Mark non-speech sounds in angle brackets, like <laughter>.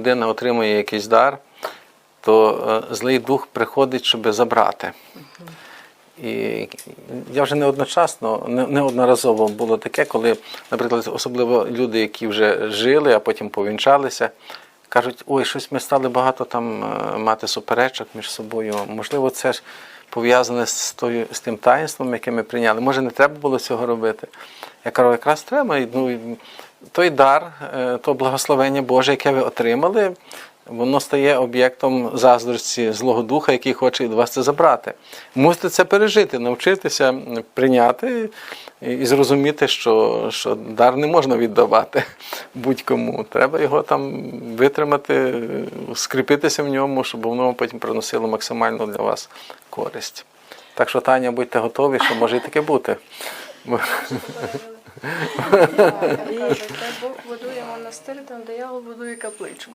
людина отримує якийсь дар, то е, злий дух приходить, щоб забрати. І я вже неодночасно, не- неодноразово було таке, коли, наприклад, особливо люди, які вже жили, а потім повінчалися, кажуть, ой, щось ми стали багато там е, мати суперечок між собою. Можливо, це ж пов'язане з, тою, з тим таїнством, яке ми прийняли. Може, не треба було цього робити. Я кажу, якраз треба. Ну, той дар, е, то благословення Боже, яке ви отримали, воно стає об'єктом заздрості злого духа, який хоче від вас це забрати. Мусите це пережити, навчитися прийняти і зрозуміти, що, що дар не можна віддавати <laughs> будь-кому. Треба його там витримати, скріпитися в ньому, щоб воно потім приносило максимальну для вас користь. Так що, Таня, будьте готові, що може і таке бути. Бог будує монастир, там диявол будує капличку.